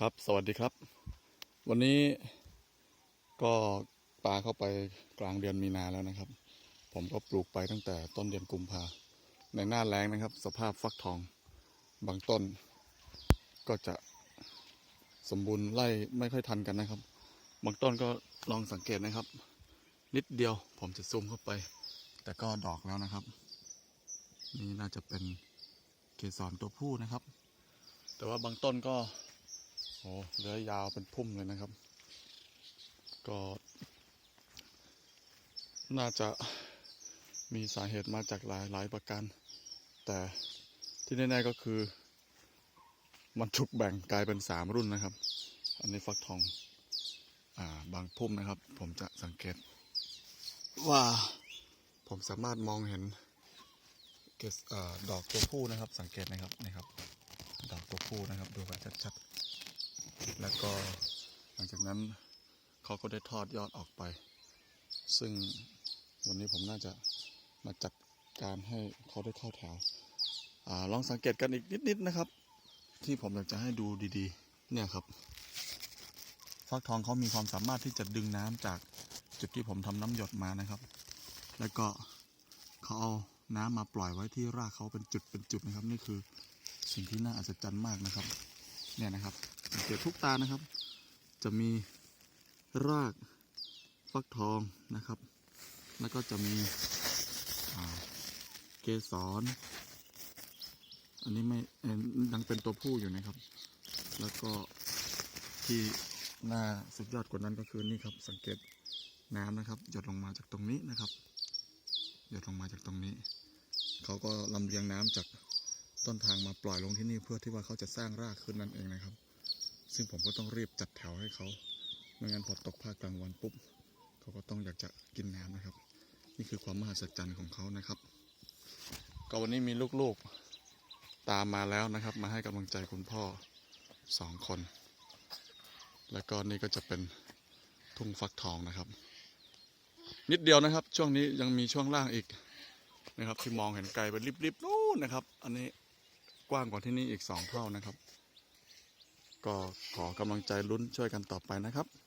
ครับสวัสดีครับ วันนี้ก็ปลาเข้าไปกลางเดือนมีนาแล้วนะครับ ผมก็ปลูกไปตั้งแต่ต้นเดือนกุมภาในหน้าแรงนะครับ สภาพฟักทองบางต้น ก็จะสมบูรณ์ไล่ไม่ค่อยทันกันนะครับ บางต้นก็ลองสังเกตนะครับ นิดเดียวผมจะซูมเข้าไป แต่ก็ดอกแล้วนะครับ นี่น่าจะเป็นเกสรตัวผู้นะครับ แต่ว่าบางต้นก็ โอ้เลื้อยยาวเป็นพุ่มเลยนะครับ ก็ น่าจะมีสาเหตุมาจากหลายหลายประการ แต่ที่แน่ๆก็คือ มันถูกแบ่งกลายเป็นสามรุ่นนะครับ อันนี้ฟักทองอ่าบางพุ่มนะครับ ผมจะสังเกต ว่าผมสามารถมองเห็นเกสอ่าดอกตัวผู้นะครับ สังเกตนะครับนี่ครับ ดอกตัวผู้นะครับ ดูกันชัดๆ แล้วก็หลังจากนั้นเขาก็ได้ทอดยอดออกไป ซึ่งวันนี้ผมน่าจะมาจัดการให้เขาได้เข้าแถวอลองสังเกตกันอีกนิดๆนะครับ ที่ผมอยากจะให้ดูดีๆ เนี่ยครับ ฟักทองเขามีความสามารถที่จะดึงน้ำจากจุดที่ผมทำน้ำหยดมานะครับ แล้วก็เขาเอาน้ำมาปล่อยไว้ที่รากเขาเป็นจุดเป็นจุดนะครับ นี่คือสิ่งที่น่าอัศจรรย์มากนะครับ เนี่ยนะครับ เกตทุกตานะครับ จะมีรากฟักทองนะครับ แล้วก็จะมีเกสรอันนี้ไม่ยังเป็นตัวผู้อยู่นะครับ แล้วก็ที่น่าสุดยอดกว่านั้นก็คือนี่ครับ สังเกตน้ำนะครับ หยดลงมาจากตรงนี้นะครับ หยดลงมาจากตรงนี้ เขาก็ลำเลียงน้ำจากต้นทางมาปล่อยลงที่นี่เพื่อที่ว่าเขาจะสร้างรากขึ้นนั่นเองนะครับ ซึ่งผมก็ต้องรีบจัดแถวให้เขาไม่งั้นพอตกภาคกลางวันปุ๊บเขาก็ต้องอยากจะกินน้ำนะครับ นี่คือความมหัศจรรย์ของเขานะครับ ก็วันนี้มีลูกๆตามมาแล้วนะครับ มาให้กำลังใจคุณพ่อสองคน แล้วก็นี่ก็จะเป็นทุ่งฟักทองนะครับ นิดเดียวนะครับ ช่วงนี้ยังมีช่วงล่างอีกนะครับ ที่มองเห็นไกลไปริบๆนู่นนะครับ อันนี้กว้างกว่าที่นี่อีกสองเท่านะครับ ก็ขอกำลังใจลุ้นช่วยกันต่อไปนะครับ